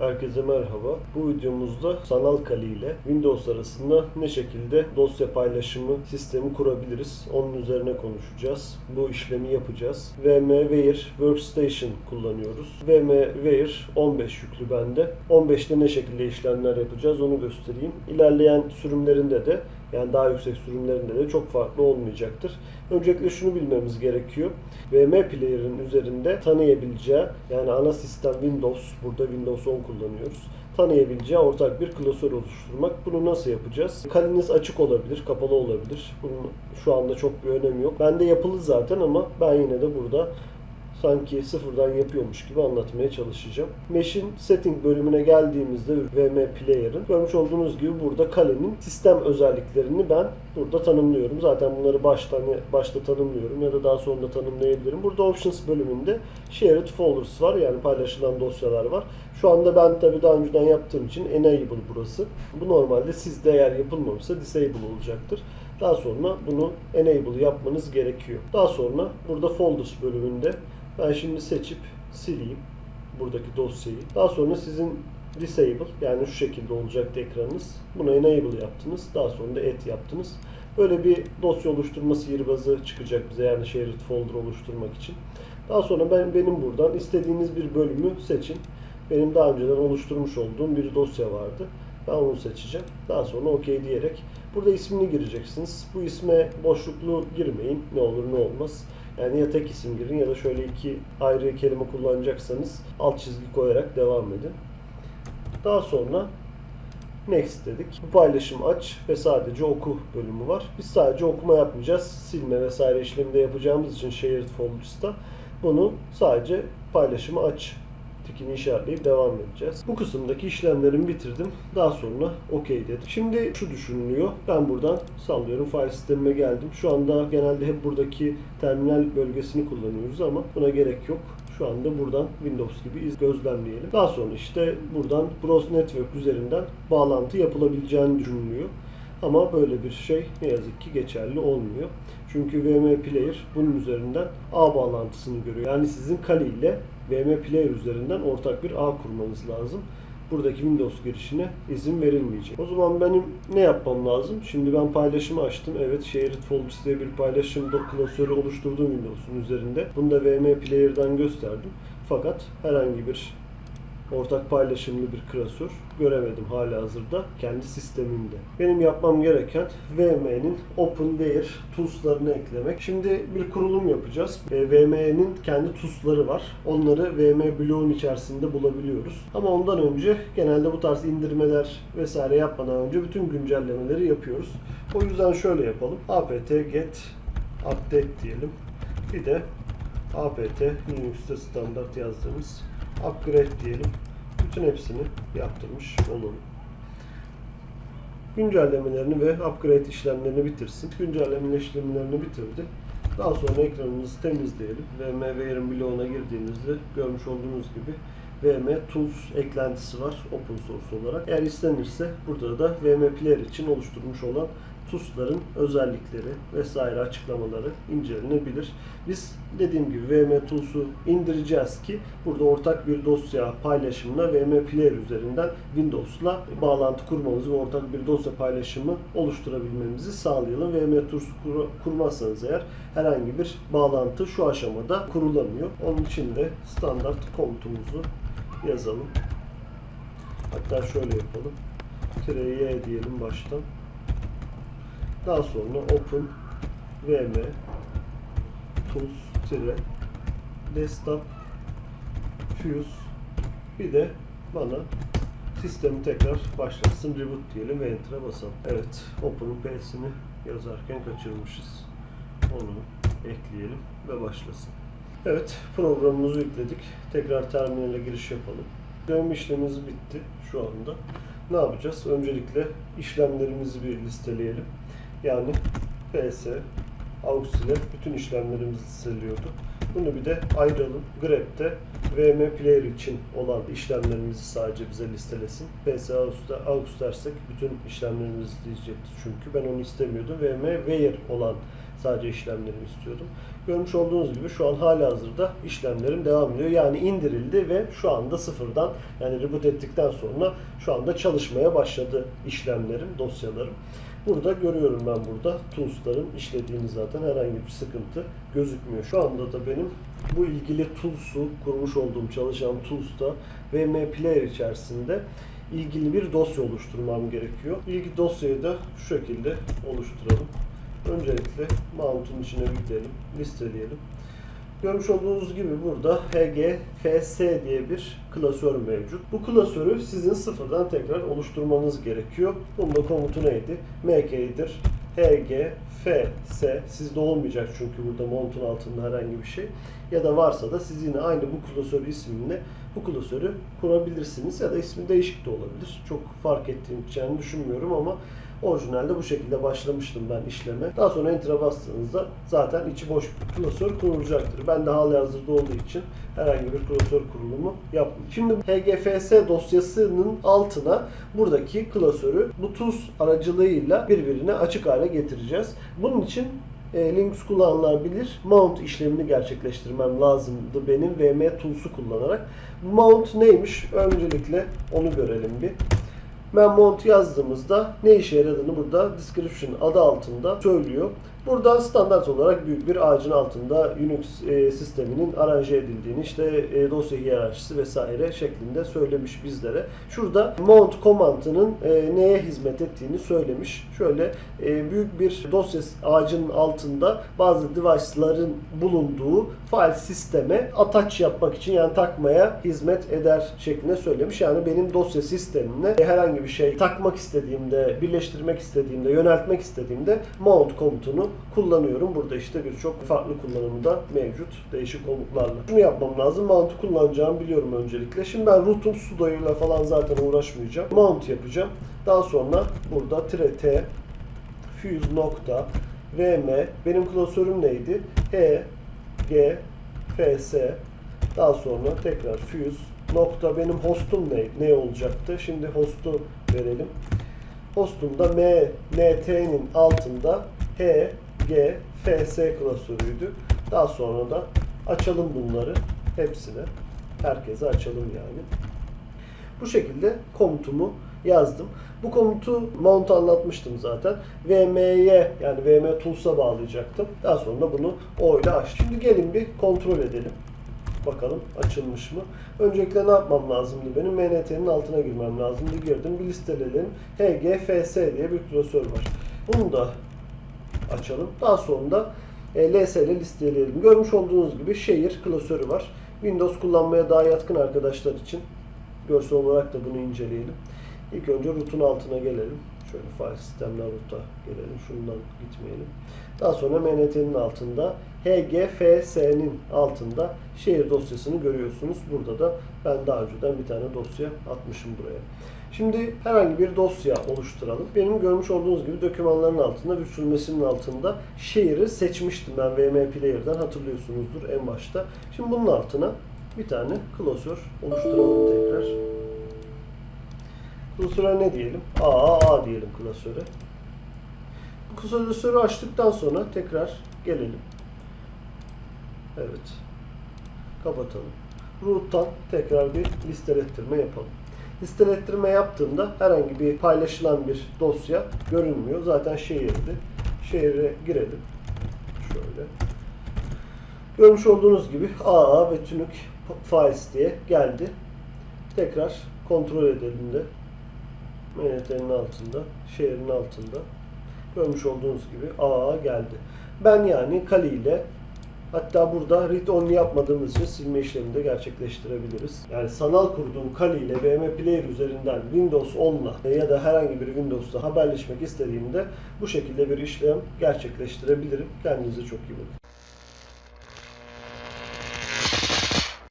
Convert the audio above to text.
Herkese merhaba. Bu videomuzda sanal kali ile Windows arasında ne şekilde dosya paylaşımı sistemi kurabiliriz? Onun üzerine konuşacağız. Bu işlemi yapacağız. VMware Workstation kullanıyoruz. VMware 15 yüklü bende. 15'te ne şekilde işlemler yapacağız onu göstereyim. İlerleyen sürümlerinde de yani daha yüksek sürümlerinde de çok farklı olmayacaktır. Öncelikle şunu bilmemiz gerekiyor. VM Player'ın üzerinde tanıyabileceği yani ana sistem Windows, burada Windows 10 kullanıyoruz. Tanıyabileceği ortak bir klasör oluşturmak. Bunu nasıl yapacağız? Kaleniz açık olabilir, kapalı olabilir. Bunun şu anda çok bir önemi yok. Bende yapılı zaten ama ben yine de burada sanki sıfırdan yapıyormuş gibi anlatmaya çalışacağım. Mesh'in setting bölümüne geldiğimizde VM Player'ın görmüş olduğunuz gibi burada kalenin sistem özelliklerini ben burada tanımlıyorum. Zaten bunları baştan başta tanımlıyorum ya da daha sonra da tanımlayabilirim. Burada Options bölümünde Shared Folders var yani paylaşılan dosyalar var. Şu anda ben tabii daha önceden yaptığım için Enable burası. Bu normalde sizde eğer yapılmamışsa Disable olacaktır. Daha sonra bunu Enable yapmanız gerekiyor. Daha sonra burada Folders bölümünde ben şimdi seçip sileyim buradaki dosyayı. Daha sonra sizin disable yani şu şekilde olacaktı ekranınız. Buna enable yaptınız. Daha sonra da add yaptınız. Böyle bir dosya oluşturma sihirbazı çıkacak bize yani shared folder oluşturmak için. Daha sonra ben benim buradan istediğiniz bir bölümü seçin. Benim daha önceden oluşturmuş olduğum bir dosya vardı. Ben onu seçeceğim. Daha sonra OK diyerek burada ismini gireceksiniz. Bu isme boşluklu girmeyin. Ne olur ne olmaz. Yani ya tek isim girin ya da şöyle iki ayrı kelime kullanacaksanız alt çizgi koyarak devam edin. Daha sonra Next dedik. Bu paylaşımı aç ve sadece oku bölümü var. Biz sadece okuma yapmayacağız. Silme vesaire işlemi de yapacağımız için Shared Folders'ta bunu sadece paylaşımı aç tikini işaretleyip devam edeceğiz. Bu kısımdaki işlemlerimi bitirdim. Daha sonra OK dedim. Şimdi şu düşünülüyor. Ben buradan sallıyorum file sistemime geldim. Şu anda genelde hep buradaki terminal bölgesini kullanıyoruz ama buna gerek yok. Şu anda buradan Windows gibi gözlemleyelim. Daha sonra işte buradan Browse Network üzerinden bağlantı yapılabileceğini düşünülüyor. Ama böyle bir şey ne yazık ki geçerli olmuyor. Çünkü VM Player bunun üzerinden ağ bağlantısını görüyor. Yani sizin Kali ile VM Player üzerinden ortak bir ağ kurmanız lazım. Buradaki Windows girişine izin verilmeyecek. O zaman benim ne yapmam lazım? Şimdi ben paylaşımı açtım. Evet Shared Folders diye bir paylaşım klasörü oluşturdum Windows'un üzerinde. Bunu da VM Player'dan gösterdim. Fakat herhangi bir ortak paylaşımlı bir klasör göremedim hala hazırda kendi sistemimde. Benim yapmam gereken VM'nin OpenWare tools'larını eklemek. Şimdi bir kurulum yapacağız. E, VM'nin kendi tools'ları var. Onları VM bloğun içerisinde bulabiliyoruz. Ama ondan önce genelde bu tarz indirmeler vesaire yapmadan önce bütün güncellemeleri yapıyoruz. O yüzden şöyle yapalım. apt get update diyelim. Bir de apt Linux'te standart yazdığımız upgrade diyelim. Bütün hepsini yaptırmış olalım. Güncellemelerini ve upgrade işlemlerini bitirsin. Güncelleme işlemlerini bitirdi. Daha sonra ekranımızı temizleyelim. VMware'in bloğuna girdiğimizde görmüş olduğunuz gibi VM Tools eklentisi var open source olarak. Eğer istenirse burada da VM Player için oluşturmuş olan TUS'ların özellikleri vesaire açıklamaları incelenebilir. Biz dediğim gibi VM Tools'u indireceğiz ki burada ortak bir dosya paylaşımına VM Player üzerinden Windows'la bağlantı kurmamızı ve ortak bir dosya paylaşımı oluşturabilmemizi sağlayalım. VM Tools'u kur- kurmazsanız eğer herhangi bir bağlantı şu aşamada kurulamıyor. Onun için de standart komutumuzu yazalım. Hatta şöyle yapalım. Y diyelim baştan. Daha sonra open vm tools tire desktop fuse bir de bana sistemi tekrar başlatsın reboot diyelim ve enter'a basalım. Evet open'ın p'sini yazarken kaçırmışız. Onu ekleyelim ve başlasın. Evet programımızı yükledik. Tekrar terminale giriş yapalım. Dönme işlemimiz bitti şu anda. Ne yapacağız? Öncelikle işlemlerimizi bir listeleyelim. Yani PS, AUX ile bütün işlemlerimiz listeliyordu. Bunu bir de ayıralım. grep'te VM Player için olan işlemlerimizi sadece bize listelesin. PS, AUX dersek bütün işlemlerimizi listeyecektir çünkü ben onu istemiyordum. VM Wire olan sadece işlemlerimi istiyordum. Görmüş olduğunuz gibi şu an hala hazırda işlemlerim devam ediyor. Yani indirildi ve şu anda sıfırdan yani reboot ettikten sonra şu anda çalışmaya başladı işlemlerim, dosyalarım. Burada görüyorum ben burada tools'ların işlediğini zaten herhangi bir sıkıntı gözükmüyor. Şu anda da benim bu ilgili tools'u kurmuş olduğum çalışan tools'ta VM Player içerisinde ilgili bir dosya oluşturmam gerekiyor. İlgili dosyayı da şu şekilde oluşturalım. Öncelikle mount'un içine bir gidelim, listeleyelim. Görmüş olduğunuz gibi burada HGFS diye bir klasör mevcut. Bu klasörü sizin sıfırdan tekrar oluşturmanız gerekiyor. Bunun da komutu neydi? mk'dir HGFS sizde olmayacak çünkü burada mount'un altında herhangi bir şey. Ya da varsa da siz yine aynı bu klasör isminle bu klasörü kurabilirsiniz ya da ismi değişik de olabilir. Çok fark ettiğini düşünmüyorum ama Orijinalde bu şekilde başlamıştım ben işleme. Daha sonra Enter'a bastığınızda zaten içi boş klasör kurulacaktır. Ben de hali hazırda olduğu için herhangi bir klasör kurulumu yapmadım. Şimdi HGFS dosyasının altına buradaki klasörü Bluetooth aracılığıyla birbirine açık hale getireceğiz. Bunun için e, Linux kullananlar bilir. Mount işlemini gerçekleştirmem lazımdı benim VM Tools'u kullanarak. Mount neymiş? Öncelikle onu görelim bir. Ben mount yazdığımızda ne işe yaradığını burada description adı altında söylüyor. Burada standart olarak büyük bir ağacın altında Unix e, sisteminin aranje edildiğini, işte e, dosya hiyerarşisi vesaire şeklinde söylemiş bizlere. Şurada mount komandının e, neye hizmet ettiğini söylemiş. Şöyle e, büyük bir dosya ağacının altında bazı device'ların bulunduğu file sisteme attach yapmak için yani takmaya hizmet eder şeklinde söylemiş. Yani benim dosya sistemine herhangi bir şey takmak istediğimde, birleştirmek istediğimde, yöneltmek istediğimde mount komutunu kullanıyorum. Burada işte birçok farklı kullanımı da mevcut değişik komutlarla. Şunu yapmam lazım. Mount'u kullanacağımı biliyorum öncelikle. Şimdi ben root'un sudo'yla falan zaten uğraşmayacağım. Mount yapacağım. Daha sonra burada tire t fuse nokta vm benim klasörüm neydi? e g fs daha sonra tekrar fuse nokta benim hostum ne, ne olacaktı? Şimdi host'u verelim. Hostumda m nt'nin altında h g fs klasörüydü. Daha sonra da açalım bunları hepsine. Herkese açalım yani. Bu şekilde komutumu yazdım. Bu komutu mount anlatmıştım zaten. VM'ye yani VM Tools'a bağlayacaktım. Daha sonra bunu O ile açtım. Şimdi gelin bir kontrol edelim. Bakalım açılmış mı? Öncelikle ne yapmam lazımdı benim? MNT'nin altına girmem lazımdı. Girdim. Bir listeleyelim. HGFS diye bir klasör var. Bunu da açalım. Daha sonra da e, LS ile listeleyelim. Görmüş olduğunuz gibi şehir klasörü var. Windows kullanmaya daha yatkın arkadaşlar için görsel olarak da bunu inceleyelim. İlk önce root'un altına gelelim. Şöyle file sistemler root'a gelelim. Şundan gitmeyelim. Daha sonra MNT'nin altında HGFS'nin altında şehir dosyasını görüyorsunuz. Burada da ben daha önceden bir tane dosya atmışım buraya. Şimdi herhangi bir dosya oluşturalım. Benim görmüş olduğunuz gibi dokümanların altında, virtual altında şehri seçmiştim ben VM Player'dan hatırlıyorsunuzdur en başta. Şimdi bunun altına bir tane klasör oluşturalım tekrar. Klasöre ne diyelim? A, A diyelim klasöre. Bu klasörü açtıktan sonra tekrar gelelim. Evet. Kapatalım. Root'tan tekrar bir listelettirme yapalım. Listelettirme yaptığımda herhangi bir paylaşılan bir dosya görünmüyor. Zaten şehirdi. Şehre girelim. Şöyle. Görmüş olduğunuz gibi AA ve Tünük Files diye geldi. Tekrar kontrol edelim de. MNT'nin altında, şehrin altında. Görmüş olduğunuz gibi AA geldi. Ben yani Kali ile Hatta burada read only yapmadığımız için silme işlemini de gerçekleştirebiliriz. Yani sanal kurduğum Kali ile VM Player üzerinden Windows 10'la ya da herhangi bir Windows'ta haberleşmek istediğimde bu şekilde bir işlem gerçekleştirebilirim. Kendinize çok iyi bakın.